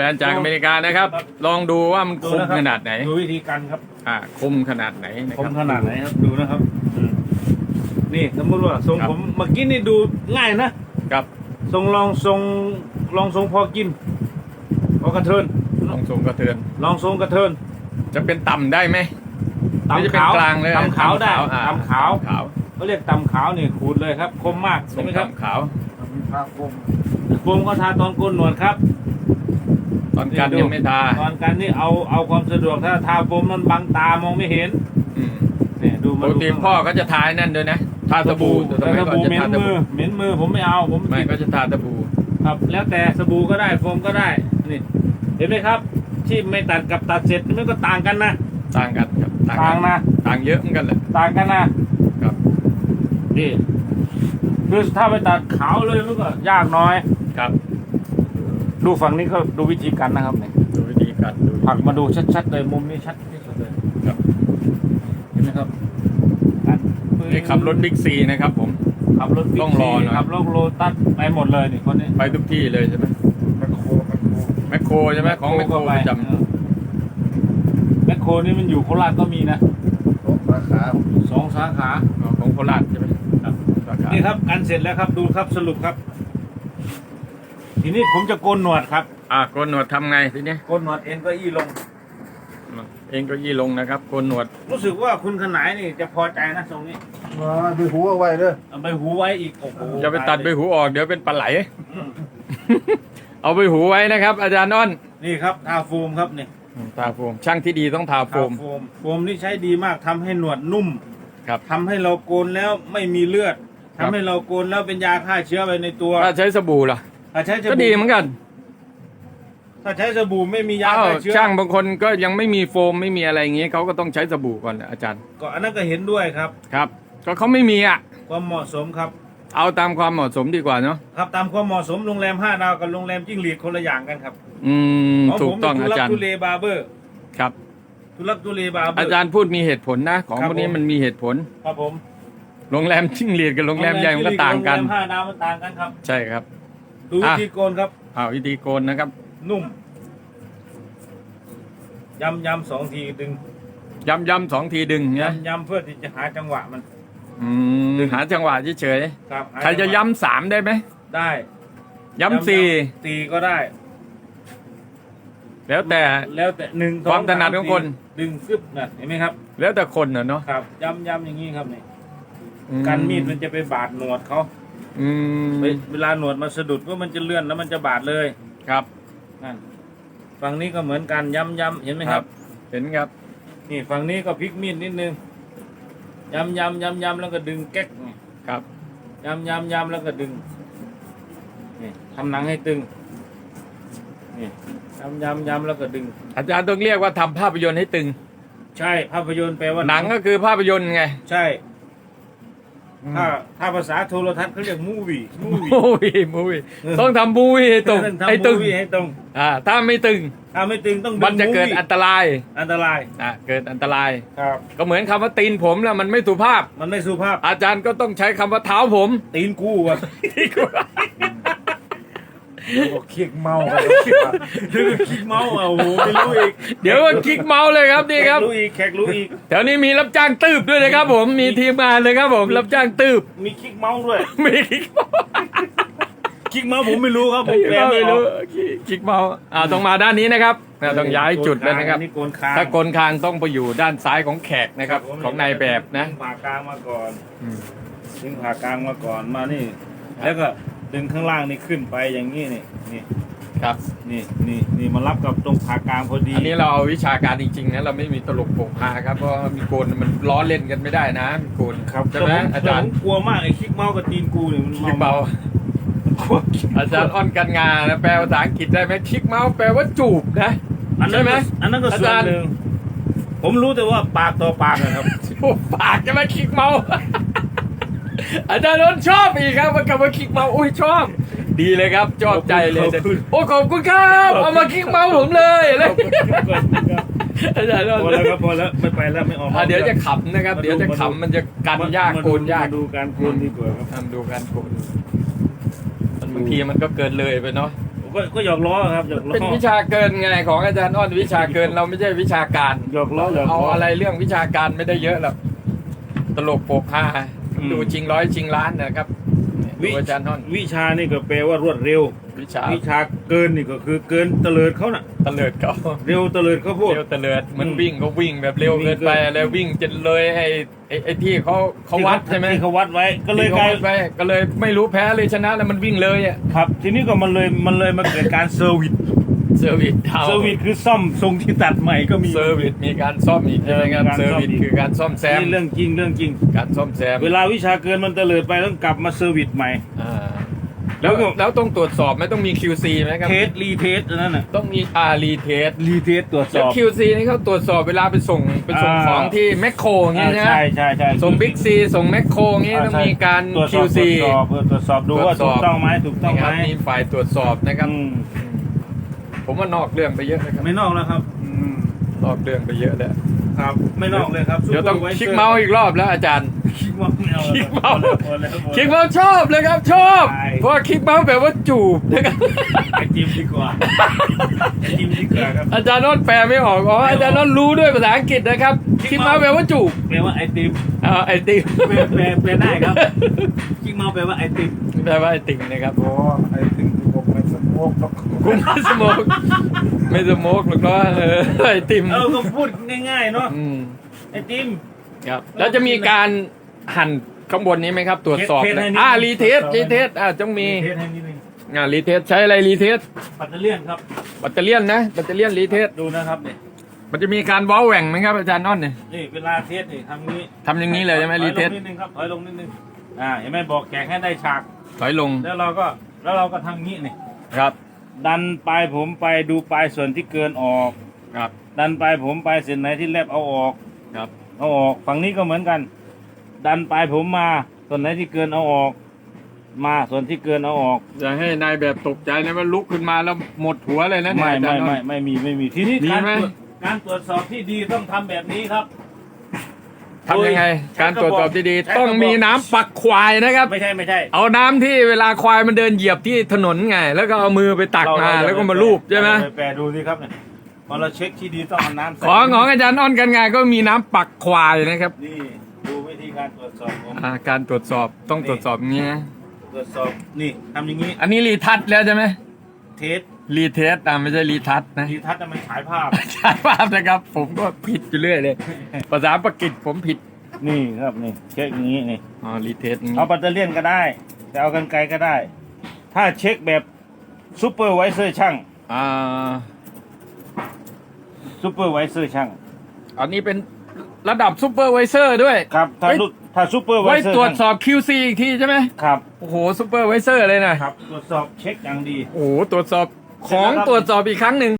รนด์จากอเมริกานะครับ ลองดูว่ามันคมขนาดไหน ดูวิธีการครับ อ่าคมขนาดไหนนะคคมรับ ขนาดไหนครับ ดูนะครับอืมนี่สมมติว่าทรงครับ ผมเมื่อกี้นี่ดูง่ายนะ ครับทรงลองทรงลองทรงพอกิน พอกระเทิน ลองทรงกระเทือน ลองทรงกระเทินจะเป็นต่ำได้ไหมหรือจะตำเป็นขาวกลางเลยตำขาวได้อ่ตำขาวขาวเขาเรียกตำขาวนี่ขูดเลยครับ คมมากทรใช่งไหมครับตำขาว มีภาคกลมโฟมก็ทาตอนโกนหนวดครับต อนกันนี่ดูยังไม่ทาตอนกันนี่เอาเอาความสะดวกถ้าทาโฟมมันบังตามองไม่เห็นอืมเนี่ยดูปมากดูติพ่อก็จะทาไอ้นั่นด้วยนะทาสบู่แต่สแต่มัยสก่อนบู่จะเหม็นทาสมืบู่อเหม็นมือผมไม่เอาผมไม่ติดก็จะทาสบู่ครับ แล้วแต่สบู่ก็ได้โฟมก็ได้นี่ เห็นไหมครับ ที่ไม่ตัดกับตัดเสร็จมันก็ต่างกันนะต่างกันครับต่างกันนะต่างเยอะเหมือนกันแหละต่างกันนะครับ นี่คือถ้าไปตัดขาวเลยมันก็ยากน้อยครับ ดูฝั่งนี้ก็ดูวิธีการนะครับเนี่ยดูวิธีการดูผักมาดูชัดๆเลยมุมนี้ชัดที่สุดเลยครับเห็นไหมครับการปืนี่ขับรถบิ๊กซีนะครับผมขับรถบิ๊กต้องรอหน่อยขับรถโลตัสไปหมดเลยนี่คนนี้ไปทุกที่เลยใช่ไหมแมคโครแมคโครแมคโครใช่ไหมของแมคโครก็ปไประจเออแมคโครนี่มันอยู่โคราชก็มีนะสองสาขาสองสาขาำอ๋อของโคราชใช่ไหมครับสาขานี่ครับการเสร็จแล้วครับดูครับสรุปครับ ทีนี้ผมจะโกนหนวดครับ อะโกนหนวดทำไงทีนี้โกนหนวดเอ็นเก็อี้ลง เองก็ยี่ลงนะครับโกนหนวดรู้สึกว่าคุณขนายนี่จะพอใจนะตรงนี้มาไปหัวเอาไว้เด้อเอาไปหูไว้อีกโอ้โหจะไปตัดใบหูออกเดี๋ยวเป็นปลาไหล อืมเอาใบหูไว้นะครับ อาจารย์อ้อนนี่ครับทาโฟมครับนี่ทาโฟมช่างที่ดีต้องทาโฟทามโฟมโฟมนี่ใช้ดีมากทำให้หนวดนุ่มครับ ทำให้เราโกนแล้วไม่มีเลือดครัทำบ ให้เราโกนแล้วเป็นยาฆ่าเชื้อไปในตัว ถ้าใช้สบู่ล่ะ ถ้าใช้สก็บู่ดีเหมือนกันถ้าใช้สบู่ไม่มียาอ้าวฆ่าเชื้อช่างบางคนก็ยังไม่มีโฟมไม่มีอะไรอย่างงี้เขาก็ต้องใช้สบู่ก่อนอาจารย์ก็อันนั้นก็เห็นด้วยครับ ครับ ก็เขาไม่มีอะ ความเหมาะสมครับ เอาตามความเหมาะสมดีกว่าเนาะครับตามความเหมาะสมโรงแรม5ดาวกับโรงแรมจิ้งหรีดคนละอย่างกันครับอืมของถูผกมต้องทุอาลัจารย์ทุเลบาร์เบอร์ครับ ทุลักทุเลบาร์เบอร์อาจารย์พูดมีเหตุผลนะ ของครับพวกนี้ผม มันมีเหตุผลครับผมโรงแรมชิ่งเรียดกับโรงแรมใหญ่มันก็ต่างกัน โรงแรม5ดาวมันต่างกันครับ ใช่ครับ ดูวิธีโกนครับอ้าววิธีโกนนะครับ นุ่มยำยำสองทีดึงย้ำย้ำสองทีดึงเนี่ยยำยำเพื่อที่จะหาจังหวะมัน อืมหาจังหวะเฉยครับหาๆใครจะงหวย้ำสามได้ไหมได้ ย้ำสี่สี่ก็ได้ แล้วแต่แล้วแต่หนึ่งสองความถนัดของคนสี่ดึงกึบนะเห็นไหมครับ แล้วแต่คนน่ะเนาะครับยำยำอย่างนี้ครับนี่อืการมีดมันจะไปบาดหนวดเขา อืมเวเวลาหนวดมาสะดุดว่ามันจะเลื่อนแล้วมันจะบาดเลยครับนั่นฝั่งนี้ก็เหมือนกันย้ำย้ำเห็นไหมครับ เห็นครับ นี่ฝั่งนี้ก็พลิกมีดนิดนึงย้ำย้ำย้ำย้ำแล้วก็ดึงแก๊กนี่ครับ ย้ำย้ำย้ำแล้วก็ดึงนี่ทำหนังให้ตึงนี่ย้ำย้ำย้ำแล้วก็ดึง อาจารย์ต้องเรียกว่าทำภาพยนตร์ให้ตึง ใช่ภาพยนตร์แปลว่าหนังก็คือภาพยนตร์ไง ใช่ ถ้าถ้าภาษาโทรทัศน์เขาเรียกมูวี่มูวี่ มูวี่มูวี่ต้องทำมูวี่ให้ตรงทำให้ตึงมูวี่ให้ตรงอ่าถ้าไม่ตึง ถ้าไม่ตึงต้องมันจะเกิดมูวี่อันตราย อันตรายอ่าเกิดอันตรายครับ ก็เหมือนคำว่าตีนผมแล้วมันไม่สุภาพ มันไม่สุภาพ อาจารย์ก็ต้องใช้คำว่าเท้าผม ตีนกู้ว่ะ บอกเคียกเมากันนึกว่าคิกเมาส์อะโอ้โหไม่รู้อีกเดี๋ยวก็คลิกเมาส์เลยครับนี่ครับ แขกรู้อีกแขกรู้อีก แถวนี้มีรับจ้างตืบด้วยนะครับ ผมมีทีมงานเลยครับ ผมรับจ้างตืบมีคิกเมาส์ด้วยมีคลิกเมาส์คิกเมาส์ผมไม่รู้ครับผมแปลไม่ไม่ออรู้กคลิกเมาส์อ่าต้องมาด้านนี้นะครับอ่าต้องย้ายจุดแล้วนะครับ อันี่โกนคางถ้ากลคางต้องไปอยู่ด้านซ้ายของแขกนะครับผมของนายแบบนะดึงผ่ากลางมาก่อนอืมดึงผ่ากลางมาก่อนมานี่ แล้วก็ ดึงข้างล่างนี่ขึ้นไปอย่างนี้นี่นี่ครับ นี่นี่นี่มารับกับตรงผ่ากลางพอดี อันนี้เราเอาวิชาการจริงๆนะเราไม่มีตลกโปกฮาครับเพราะว่ามีโกนมันล้อเล่นกันไม่ได้นะมีโกนครับใช่ไหมแต่ผอาจารย์แต่ผมกลัวมากไอ้คิกเมาส์กับตีนกูเนี่ยมันคลิกเมาส์กลัวคิกอาจารย์อ้อนกันงานนะแปลภาษาอังกฤษได้ไหมคลิกเมาส์แปลว่าจูบนะอันนั้ใช่นไหมก็อันนั้นก็อาส่วจานรย์หนึ่งผมรู้แต่ว่าปากต่อปากนะครับจูบปากจะมาคลิกเมาส์ อาจารย์อ้นชอบอีกครับมันกลับมาคลิกเมาส์อุ้ยชอบ ดีเลยครับชอบใจเลยขอบคุณโอ้ขอบคุณครับเอามาคลิกเมาส์ผมเลยอะไรอาจารย์อ้นพอแล้วครับพอแล้วไม่ไปแล้วไม่ออกอะเดี๋ยวจะขำนะครับ เดี๋ยวจะขำมันจะกันยากโกนยากมาดูการโกนดีกว่าครับทำดูการโกนบางทีมันก็เกินเลยไปเนาะโอ้ก็ก็หยอกล้อครับหยอกล้อเป็นวิชาเกินไงของอาจารย์อ้อนวิชาเกินเราไม่ใช่วิชาการหยอกล้อหยอกเอาล้ออะไรเรื่องวิชาการไม่ได้เยอะหรอกตลกโปกฮา อืม ดูจริงร้อยจริงล้านนะครับดูอาจารย์อ้อนวิชานี่ก็แปลว่ารวดเร็ว วิชาวิชาเกินนี่ก็คือเกินเตลิดเขาน่ะ ตะเลิดเขาเร็วเตลิดเขาพูดเร็วตะเลิดเหมือนอืมวิ่งก็วิ่งแบบเร็ววิ่งเกิน ไปเกินแล้ววิ่งจนเลยไอ้ไอ้ไอ้ที่เขาเขาวัดใช่ไหมที่เขาวัดไว้ก็เลยที่กเขาลายวัดไปก็เลยไม่รู้แพ้เลยชนะแล้วมันวิ่งเลยอะ ครับทีนี้ก็มันเลยมันเลยมาเกิดการเซอร์วิส เซอร์วิสเท่าเซอร์วิสคือซ่อมทรงที่ตัดใหม่ก็มีเซอร์วิสมีการซ่อมอีกใช่ไหมครับเออมีการเซอร์วิสซ่อมอีกคือการซ่อมแซมนี่เรื่องจริงเรื่องจริง การซ่อมแซม เวลาวิชาเกินมันเตลิดไปต้องกลับมาเซอร์วิสใหม่อ่าแล้วแล้วก็แล้วต้องตรวจสอบไหมต้องมี QC ไหมครับเทสรีเทสอันนั้นน่ะต้องมีอารีเทสรีเทสตรวจสแล้วอบ QC นี่เขาตรวจสอบเวลาไปส่งไปส่งอ่าของที่แมคโครอย่างเงี้ยอ่าใช่ไหมใช่ใช่ใช่ส่งบิ๊กซีส่งแมคโครอย่างเงี้ยต้องมีการตรวจสอบ QC ตรวจสอบเออตรวจสอบดูว่าตรวจสอบถูกต้องไหมถูกต้องนะคไหมรับมีฝ่ายตรวจสอบนะครับอืม ผมว่านอกเรื่องไปเยอะนะครับไม่นอกแล้วครับนอกเรื่องไปเยอะแล้วครับ ไม่นอกเลยครับเดี๋ยวต้อง Supervisor คิกเมาส์อีกรอบแล้วอาจารย์ คิกเมาส์ไม่เอาคิกเมาส์พอแล้วพอแล้วคิกเมาส์ชอบเลยครับ ชอบใช่เพราะว่าคิกเมาส์แบบว่าจูบนะครับไอจิมดีกว่าไอจิมดีกว่าครับอาจารย์นนท์แปลไม่ออกอ๋ออาจารย์นนท์รู้ด้วยภาษาอังกฤษนะครับ คิคิกกเมาเมาส์ส์แปลว่าจูบแปลว่าไอติมเอาไอติมแปลแปลแปลได้ครับ คิกเมาส์แปลว่าไอติมแปลว่าไอติมนะครับโอ้ไอ้ถึงที่ผมไม่สมกหรอ กกูไม่สโมกไม่สโมกหรอกเนาะเออไอติมเออก็พูดง่ายๆเนาะอืมไอติมครับแล้วจะมีการหั่นข้างบนนี้ไหมครับ ตรวจสอบเทสให้นิดนึงอ่ารีเทสตรวจสอบรีเทสอ่าต้องมีเทสให้นิดนึงอ่ารีเทสใช้อะไรรีเทสปัตเตอร์เลียนครับแบตเตอรี่ยนนะแบตเตอรี่ยนรีเทสดูนะครับเนี่ยมันจะมีการเว้าแหว่งไหมครับอาจารย์น้อนเนี่ยนี่เวลาเทสนี่ทำนี้ทำอย่างนี้เลยใช่ไหมถอรีเทสลงนิดนึงครับถอยลงนิดนึงอ่าเห็นไหมบอกแขกให้ได้ฉากถอยลงแล้วเราก็แล้วเราก็ทำงี้นี่ครับ ดันปลายผมไปดูปลายส่วนที่เกินออก ครับ ดันปลายผมไปเส้นไหนที่แลบเอาออกครับ เอาออกฝั่งนี้ก็เหมือนกัน ดันปลายผมมาส่วนไหนที่เกินเอาออก มาส่วนที่เกินเอาออก อย่าให้นายแบบตกใจนะว่าลุกขึ้นมาแล้วหมดหัวเลยนะเนี่ยไม่อาจาไม่รย์น้อไม่นไม่มีไม่มีทีนี้มีการไหม ตรวจการตรวจสอบที่ดีต้องทำแบบนี้ครับ ทำยังไงใช้การตรวจสอบที่ดีใช้กระบอกต้องมีน้ำปักควายนะครับ ไม่ใช่ไม่ใช่ เอาน้ำที่เวลาควายมันเดินเหยียบที่ถนนไง แล้วก็เอามือไปตักมาเรแล้วก็มาลูบใช่ไหมเราปแปลดูสิครับเนี่ยพอเราเช็คที่ดีต้องเอาน้ำใส่ของของอาจารย์อ้อนกันไงก็มีน้ำปักควายนะครับนี่ดูวิธีการตรวจสอบผมอ่าการตรวจสอบต้องตรวจสอบอย่างนี้นะตรวจสอบนี่ทำอย่างนี้ อันนี้รีทัชแล้วใช่ไหมเทส รีเทสอะไม่ใช่รีทัชนะทีทัศน์น่ะมันฉายภาพ ใช่ภาพนะครับ ผมก็ผิดอยู่เรื่อยเลย ภาษาปากีสผมผิดนี่ครับนี่เช็คอย่างนี้นี่ อ๋อรีเทสอย่างนี้เอาแบตเตอรี่ยนก็ได้ จะเอากันไกลก็ได้ ถ้าเช็คแบบซูเปอร์ไวเซอร์ช่างอ่าซูเปอร์ไวเซอร์ช่างอันนี้เป็นระดับซูเปอร์ไวเซอร์ด้วย ครับถ้าไว้ รุ่นถ้าซูเปอร์ไวไว้เซอร์ตรวจสอบ QC อีกทีใช่ไหมครับโอ้โหซูเปอร์ไวเซอร์เลยนะครับ ตรวจสอบเช็คอย่างดี โอ้โหตรวจสอบ ของตรวจสอบอีกครั้งหนึ่ง